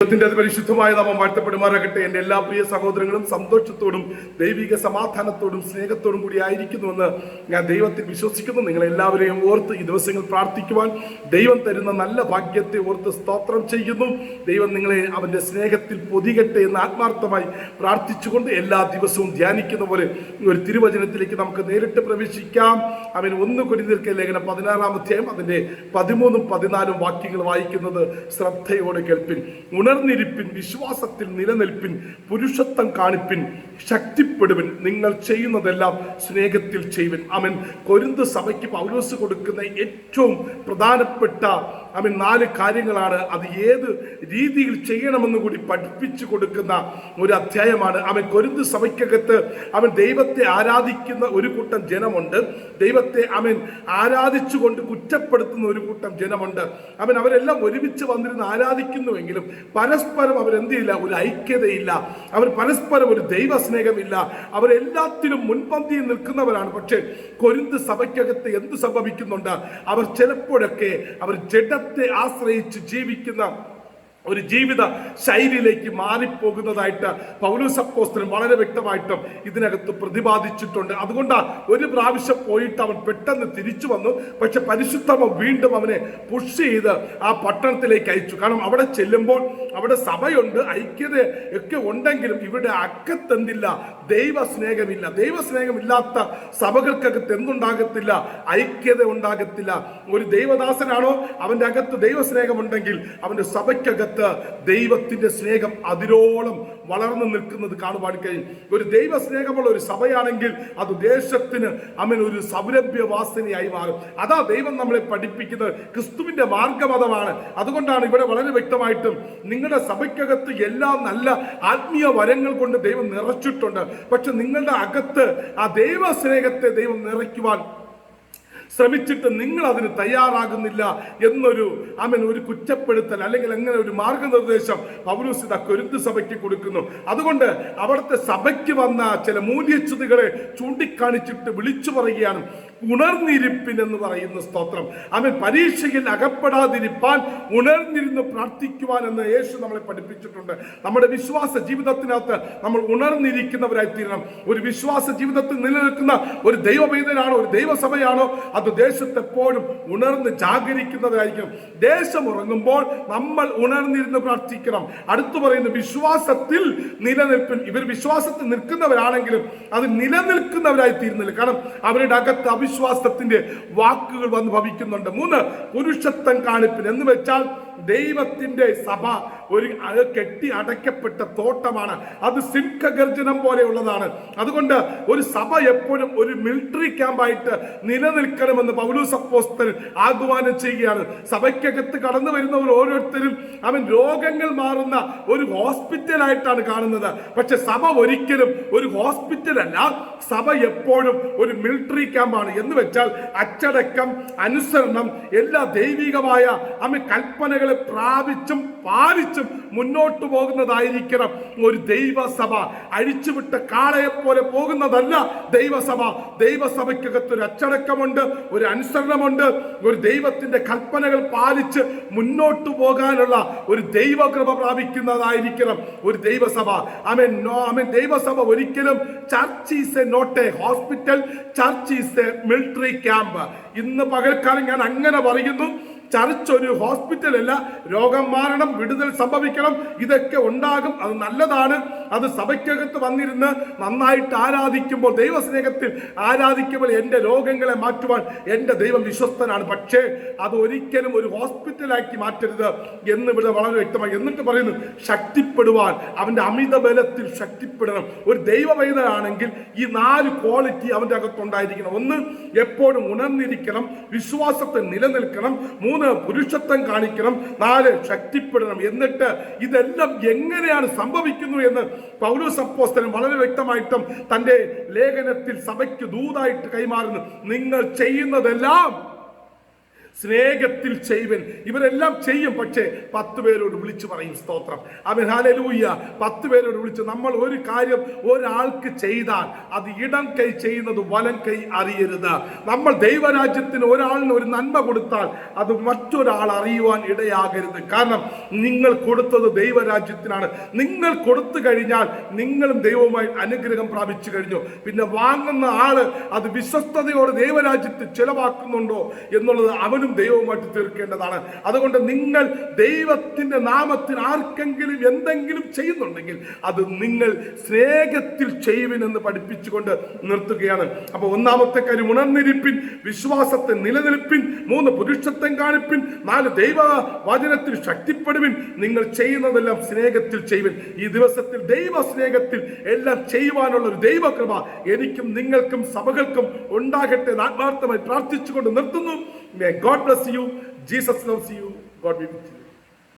ദൈവത്തിന്റെ അതിപരിശുദ്ധമായ നാമം വാഴ്ത്തപ്പെടുമാറാകട്ടെ. എന്റെ എല്ലാ പ്രിയ സഹോദരങ്ങളും സന്തോഷത്തോടും ദൈവിക സമാധാനത്തോടും സ്നേഹത്തോടും കൂടി ആയിരിക്കുന്നുവെന്ന് ഞാൻ ദൈവത്തിൽ വിശ്വസിക്കുന്നു. നിങ്ങൾ എല്ലാവരെയും ഓർത്ത് ഈ ദിവസങ്ങൾ പ്രാർത്ഥിക്കുവാൻ ദൈവം തരുന്ന നല്ല ഭാഗ്യത്തെ ഓർത്ത് സ്തോത്രം ചെയ്യുന്നു. ദൈവം നിങ്ങളെ അവന്റെ സ്നേഹത്തിൽ പൊതികട്ടെ എന്ന് ആത്മാർത്ഥമായി പ്രാർത്ഥിച്ചുകൊണ്ട് എല്ലാ ദിവസവും ധ്യാനിക്കുന്ന പോലെ ഒരു തിരുവചനത്തിലേക്ക് നമുക്ക് നേരിട്ട് പ്രവേശിക്കാം. അവൻ ഒന്ന് കുരിതീർക്ക ലേഖനം പതിനാറാം അധ്യായം അതിന്റെ പതിമൂന്നും പതിനാലും വാക്യങ്ങൾ വായിക്കുന്നത് ശ്രദ്ധയോടെ കേൾപ്പിൻ. ഉണർന്നിരിപ്പിൻ വിശ്വാസത്തിൽ നിലനിൽപ്പിൻ പുരുഷത്വം കാണിപ്പിൻ ശക്തിപ്പെടുവിൻ. നിങ്ങൾ ചെയ്യുന്നതെല്ലാം സ്നേഹത്തിൽ ചെയ്യുവിൻ. അവൻ കൊരിന്ത് സഭയ്ക്ക് പൗലോസ് കൊടുക്കുന്ന ഏറ്റവും പ്രധാനപ്പെട്ട അവൻ നാല് കാര്യങ്ങളാണ് അത് ഏത് രീതിയിൽ ചെയ്യണമെന്ന് കൂടി പഠിപ്പിച്ചു കൊടുക്കുന്ന ഒരു അധ്യായമാണ്. അവൻ കൊരുന്ത് സഭയ്ക്കകത്ത് അവൻ ദൈവത്തെ ആരാധിക്കുന്ന ഒരു കൂട്ടം ജനമുണ്ട്. ദൈവത്തെ അവൻ ആരാധിച്ചുകൊണ്ട് കുറ്റപ്പെടുത്തുന്ന ഒരു കൂട്ടം ജനമുണ്ട്. അവൻ അവരെല്ലാം ഒരുമിച്ച് വന്നിരുന്ന് ആരാധിക്കുന്നുവെങ്കിലും പരസ്പരം അവരെന്ത് ചെയ്യില്ല ഒരു ഐക്യതയില്ല. അവർ പരസ്പരം ഒരു ദൈവസ്നേഹമില്ല. അവരെല്ലാത്തിലും മുൻപന്തിയിൽ നിൽക്കുന്നവരാണ്. പക്ഷേ കൊരുന്ത് സഭയ്ക്കകത്ത് എന്ത് സംഭവിക്കുന്നുണ്ട്? അവർ ചിലപ്പോഴൊക്കെ അവർ ജഡത്തെ ആശ്രയിച്ച് ജീവിക്കുന്ന ഒരു ജീവിത ശൈലിയിലേക്ക് മാറിപ്പോകുന്നതായിട്ട് പൗലോസ് അപ്പോസ്തലൻ വളരെ വ്യക്തമായിട്ടും ഇതിനകത്ത് പ്രതിപാദിച്ചിട്ടുണ്ട്. അതുകൊണ്ട് ഒരു പ്രാവശ്യം പോയിട്ട് അവൻ പെട്ടെന്ന് തിരിച്ചു വന്നു. പക്ഷെ പരിശുദ്ധമ വീണ്ടും അവനെ പുഷ് ചെയ്ത് ആ പട്ടണത്തിലേക്ക് അയച്ചു. കാരണം അവിടെ ചെല്ലുമ്പോൾ അവിടെ സഭയുണ്ട് ഐക്യത ഒക്കെ ഉണ്ടെങ്കിലും ഇവിടെ അക്കത്തെന്തില്ല ദൈവസ്നേഹമില്ല. ദൈവസ്നേഹമില്ലാത്ത ദൈവ സ്നേഹമില്ലാത്ത സഭകൾക്കകത്ത് എന്തുണ്ടാകത്തില്ല? ഐക്യത ഉണ്ടാകത്തില്ല. ഒരു ദൈവദാസനാണോ? അവന്റെ അകത്ത് ദൈവസ്നേഹമുണ്ടെങ്കിൽ അവന്റെ സഭയ്ക്കകത്ത് ദൈവത്തിന്റെ സ്നേഹം അതിരോളം വളർന്നു നിൽക്കുന്നത് കാണുവാൻ കഴിയും. ഒരു ദൈവ സ്നേഹമുള്ള ഒരു സഭയാണെങ്കിൽ അത് ദേശത്തിന് അവൻ ഒരു സൗരഭ്യവാസനയായി മാറും. അതാ ദൈവം നമ്മളെ പഠിപ്പിക്കുന്നത്. ക്രിസ്തുവിന്റെ മാർഗമതമാണ്. അതുകൊണ്ടാണ് ഇവിടെ വളരെ വ്യക്തമായിട്ടും നിങ്ങളുടെ സഭയ്ക്കകത്ത് എല്ലാ നല്ല ആത്മീയ വരങ്ങൾ കൊണ്ട് ദൈവം നിറച്ചിട്ടുണ്ട്. പക്ഷെ നിങ്ങളുടെ അകത്ത് ആ ദൈവ സ്നേഹത്തെ ദൈവം നിറയ്ക്കുവാൻ ശ്രമിച്ചിട്ട് നിങ്ങൾ അതിന് തയ്യാറാകുന്നില്ല എന്നൊരു അവൻ ഒരു കുറ്റപ്പെടുത്തൽ അല്ലെങ്കിൽ അങ്ങനെ ഒരു മാർഗനിർദ്ദേശം പൗരൂസിത കൊരുന്ത് സഭയ്ക്ക് കൊടുക്കുന്നു. അതുകൊണ്ട് അവിടുത്തെ സഭയ്ക്ക് വന്ന ചില മൂല്യച്യുതികളെ ചൂണ്ടിക്കാണിച്ചിട്ട് വിളിച്ചു പറയുകയാണ്. ഉണർന്നിരിപ്പിൻ എന്ന് പറയുന്ന സ്തോത്രം. അവൻ പരീക്ഷയിൽ അകപ്പെടാതിരിപ്പാൻ ഉണർന്നിരുന്ന് പ്രാർത്ഥിക്കുവാൻ എന്ന് യേശു നമ്മളെ പഠിപ്പിച്ചിട്ടുണ്ട്. നമ്മുടെ വിശ്വാസ ജീവിതത്തിനകത്ത് നമ്മൾ ഉണർന്നിരിക്കുന്നവരായി തീരണം ഒരു വിശ്വാസ ജീവിതത്തിൽ നിലനിൽക്കുന്ന ഒരു ദൈവവേദനാണോ ഒരു ദൈവസഭയാണോ അത് ദേശത്തെപ്പോഴും ഉണർന്ന് ജാഗരിക്കുന്നതായിരിക്കും ദേശം ഉറങ്ങുമ്പോൾ നമ്മൾ ഉണർന്നിരുന്ന് പ്രാർത്ഥിക്കണം. അടുത്തു പറയുന്ന വിശ്വാസത്തിൽ നിലനിൽപ്പിൽ ഇവർ വിശ്വാസത്തിൽ നിൽക്കുന്നവരാണെങ്കിലും അത് നിലനിൽക്കുന്നവരായി തീരുന്നില്ല കാരണം അവരുടെ അകത്ത് അവിശ്വാസത്തിന്റെ വാക്കുകൾ വന്ന് ഭവിക്കുന്നുണ്ട്. മൂന്ന് പുരുഷത്വം കാണിപ്പിൽ എന്ന് വെച്ചാൽ ദൈവത്തിന്റെ സഭ ഒരു കെട്ടി അടയ്ക്കപ്പെട്ട തോട്ടമാണ്. അത് സിംഹഗർജനം പോലെയുള്ളതാണ്. അതുകൊണ്ട് ഒരു സഭ എപ്പോഴും ഒരു മിലിറ്ററി ക്യാമ്പായിട്ട് നിലനിൽക്കണമെന്ന് പൗലൂസ് അപ്പോസ്തലൻ ആഹ്വാനം ചെയ്യുകയാണ്. സഭയ്ക്കകത്ത് കടന്നു വരുന്നവർ ഓരോരുത്തരും അവൻ രോഗങ്ങൾ മാറുന്ന ഒരു ഹോസ്പിറ്റലായിട്ടാണ് കാണുന്നത്. പക്ഷെ സഭ ഒരിക്കലും ഒരു ഹോസ്പിറ്റലല്ല സഭ എപ്പോഴും ഒരു മിലിറ്ററി ക്യാമ്പാണ് എന്ന് വെച്ചാൽ അച്ചടക്കം അനുസരണം എല്ലാ ദൈവികമായ അമ്മ കൽപ്പനകളെ പ്രാപിച്ചും പാലിച്ചും മുന്നോട്ട് പോകുന്നതായിരിക്കണം. ഒരു ദൈവസഭ അഴിച്ചുവിട്ട കാളയെ പോലെ പോകുന്നതല്ല ദൈവസഭ. ദൈവസഭയ്ക്കകത്ത് ഒരു അച്ചടക്കമുണ്ട് ഒരു അനുസരണമുണ്ട്. ഒരു ദൈവത്തിന്റെ കൽപ്പനകൾ പാലിച്ച് മുന്നോട്ട് പോകാനുള്ള ഒരു ദൈവകൃപ പ്രാപിക്കുന്നതായിരിക്കണം ഒരു ദൈവസഭ. അമൻ നോ അമൻ ദൈവസഭ ഒരിക്കലും church is a not a hospital church is a military camp ഇന്ന് പകൽക്കാലം ഞാൻ അങ്ങനെ പറയുന്നു. ചർച്ച് ഒരു ഹോസ്പിറ്റൽ അല്ല രോഗം മാറണം വിടുതൽ സംഭവിക്കണം ഇതൊക്കെ ഉണ്ടാകും. അത് നല്ലതാണ്. അത് സഭയ്ക്കകത്ത് വന്നിരുന്ന് നന്നായിട്ട് ആരാധിക്കുമ്പോൾ ദൈവസ്നേഹത്തിൽ ആരാധിക്കുമ്പോൾ എന്റെ രോഗങ്ങളെ മാറ്റുവാൻ എന്റെ ദൈവം വിശ്വസ്തനാണ്. പക്ഷേ അത് ഒരിക്കലും ഒരു ഹോസ്പിറ്റലാക്കി മാറ്റരുത് എന്ന് ഇവിടെ വളരെ വ്യക്തമായി എന്നിട്ട് പറയുന്നു ശക്തിപ്പെടുവാൻ. അവന്റെ അമിത ബലത്തിൽ ശക്തിപ്പെടണം. ഒരു ദൈവവൈതനാണെങ്കിൽ ഈ നാല് ക്വാളിറ്റി അവന്റെ അകത്തുണ്ടായിരിക്കണം. ഒന്ന് എപ്പോഴും ഉണർന്നിരിക്കണം വിശ്വാസത്തെ നിലനിൽക്കണം. മൂന്ന് പുരുഷത്വം കാണിക്കണം നാല് ശക്തിപ്പെടണം. എന്നിട്ട് ഇതെല്ലാം എങ്ങനെയാണ് സംഭവിക്കുന്നു എന്ന് പൗലോസ് വളരെ വ്യക്തമായിട്ടും തന്റെ ലേഖനത്തിൽ സഭയ്ക്ക് ദൂതായിട്ട് കൈമാറുന്നു. നിങ്ങൾ ചെയ്യുന്നതെല്ലാം സ്നേഹത്തിൽ ചെയ്വൻ ഇവരെല്ലാം ചെയ്യും പക്ഷേ പത്ത് പേരോട് വിളിച്ചു പറയും സ്തോത്രം. അവൻ ഹാലലൂയ്യ പത്ത് പേരോട് വിളിച്ച് നമ്മൾ ഒരു കാര്യം ഒരാൾക്ക് ചെയ്താൽ അത് ഇടം കൈ ചെയ്യുന്നത് വലം കൈ അറിയരുത്. നമ്മൾ ദൈവരാജ്യത്തിന് ഒരാളിന് ഒരു നന്മ കൊടുത്താൽ അത് മറ്റൊരാൾ അറിയുവാൻ ഇടയാകരുത്. കാരണം നിങ്ങൾ കൊടുത്തത് ദൈവരാജ്യത്തിനാണ്. നിങ്ങൾ കൊടുത്തു കഴിഞ്ഞാൽ നിങ്ങളും ദൈവവുമായി അനുഗ്രഹം പ്രാപിച്ചു കഴിഞ്ഞു. പിന്നെ വാങ്ങുന്ന ആൾ അത് വിശ്വസ്തയോടെ ദൈവരാജ്യത്തിൽ ചെലവാക്കുന്നുണ്ടോ എന്നുള്ളത് അവനും ദൈവവുമായിട്ട് തീർക്കേണ്ടതാണ്. അതുകൊണ്ട് നിങ്ങൾ ദൈവത്തിന്റെ നാമത്തിൽ ആർക്കെങ്കിലും എന്തെങ്കിലും ചെയ്യുന്നുണ്ടെങ്കിൽ അത് നിങ്ങൾ സ്നേഹത്തിൽ ചെയ്യുവിനെന്ന് പഠിപ്പിച്ചുകൊണ്ട് നിർത്തുകയാണ്. അപ്പോൾ ഒന്നാമത്തെ കാര്യം ഉണർന്നിരിപ്പിൻ വിശ്വാസത്തെ നിലനിൽപ്പിൻ മൂന്ന് പുരുഷത്വം കാണിപ്പിൻ നാല് ദൈവ വചനത്തിൽ ശക്തിപ്പെടുവിൻ. നിങ്ങൾ ചെയ്യുന്നതെല്ലാം സ്നേഹത്തിൽ ചെയ്യുവിൻ. ഈ ദിവസത്തിൽ ദൈവ സ്നേഹത്തിൽ എല്ലാം ചെയ്യുവാനുള്ള ഒരു ദൈവകൃപ എനിക്കും നിങ്ങൾക്കും സഭകൾക്കും ഉണ്ടാകട്ടെ ആത്മാർത്ഥമായി പ്രാർത്ഥിച്ചുകൊണ്ട് നിർത്തുന്നു. May God bless you. Jesus loves you. God be with you.